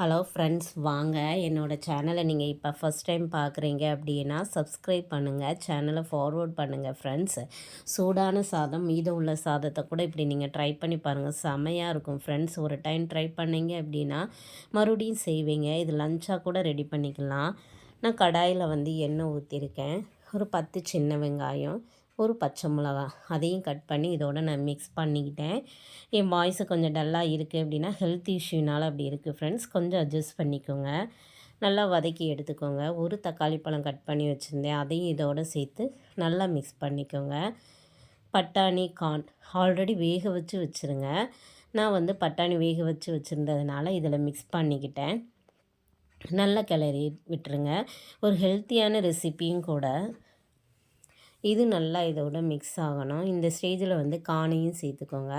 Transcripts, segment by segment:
Hello friends வாங்க. என்னோடய சேனலை நீங்கள் இப்போ ஃபஸ்ட் டைம் பார்க்குறீங்க அப்படின்னா சப்ஸ்கிரைப் பண்ணுங்கள் சேனலை ஃபார்வர்ட் பண்ணுங்கள் ஃப்ரெண்ட்ஸ். சூடான சாதம் மீதம் உள்ள சாதத்தை கூட இப்படி நீங்கள் ட்ரை பண்ணி பாருங்கள் செமையாக இருக்கும் ஃப்ரெண்ட்ஸ். ஒரு டைம் ட்ரை பண்ணீங்க அப்படின்னா மறுபடியும் செய்வீங்க. இது லஞ்சாக கூட ரெடி பண்ணிக்கலாம். நான் கடாயில் வந்து எண்ணெய் ஊற்றிருக்கேன் ஒரு பத்து சின்ன வெங்காயம் ஒரு பச்சை மிளகா அதையும் கட் பண்ணி இதோட நான் மிக்ஸ் பண்ணிக்கிட்டேன். என் வாய்ஸு கொஞ்சம் டல்லாக இருக்குது அப்படின்னா ஹெல்த் இஷ்யூனால் அப்படி இருக்குது ஃப்ரெண்ட்ஸ் கொஞ்சம் அட்ஜஸ்ட் பண்ணிக்கோங்க. நல்லா வதக்கி எடுத்துக்கோங்க. ஒரு தக்காளி பழம் கட் பண்ணி வச்சுருந்தேன். அதையும் இதோடு சேர்த்து நல்லா மிக்ஸ் பண்ணிக்கோங்க. பட்டாணி கார்ன் ஆல்ரெடி வேக வச்சு வச்சுருங்க. நான் வந்து பட்டாணி வேக வச்சு வச்சுருந்ததுனால இதில் மிக்ஸ் பண்ணிக்கிட்டேன். நல்லா கிளறி விட்டுருங்க. ஒரு ஹெல்த்தியான ரெசிப்பியும் கூட இது நல்லா இதோட மிக்ஸ் ஆகணும். இந்த ஸ்டேஜில் வந்து காணையும் சேர்த்துக்கோங்க.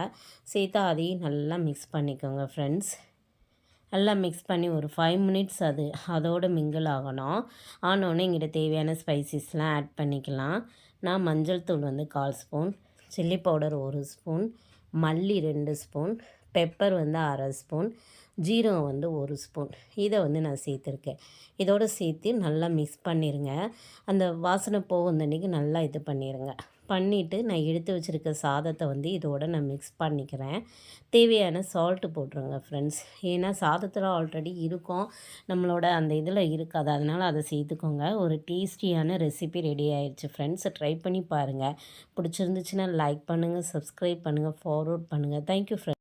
சேர்த்தா அதையும் நல்லா மிக்ஸ் பண்ணிக்கோங்க ஃப்ரெண்ட்ஸ் நல்லா மிக்ஸ் பண்ணி ஒரு ஃபைவ் மினிட்ஸ் அது அதோடு மிங்கிள் ஆகணும். ஆனோடனே எங்கிட்ட தேவையான ஸ்பைசஸ்லாம் ஆட் பண்ணிக்கலாம். நான் மஞ்சள் தூள் வந்து கால் ஸ்பூன் சில்லி பவுடர் ஒரு ஸ்பூன் மல்லி ரெண்டு ஸ்பூன் பெப்பர் வந்து அரை ஸ்பூன் ஜீரகம் வந்து ஒரு ஸ்பூன். இதை வந்து நான் சேர்த்துருக்கேன். இதோடு சேர்த்து நல்லா மிக்ஸ் பண்ணிடுங்க அந்த வாசனை போகும் அன்றைக்கி நல்லா இது பண்ணிடுங்க பண்ணிவிட்டு நான் எடுத்து வச்சுருக்க சாதத்தை வந்து இதோட நான் மிக்ஸ் பண்ணிக்கிறேன். தேவையான சால்ட்டு போட்டுருங்க ஃப்ரெண்ட்ஸ் ஏன்னா சாதத்தில் ஆல்ரெடி இருக்கும். நம்மளோட அந்த இதில் இருக்காது. அதனால் அதை சேர்த்துக்கோங்க. ஒரு டேஸ்டியான ரெசிபி ரெடி ஆயிடுச்சு ஃப்ரெண்ட்ஸ் ட்ரை பண்ணி பாருங்கள் பிடிச்சிருந்துச்சுன்னா லைக் பண்ணுங்கள் சப்ஸ்கிரைப் பண்ணுங்கள் ஃபார்வர்ட் பண்ணுங்கள் தேங்க்யூ ஃப்ரெண்ட்ஸ்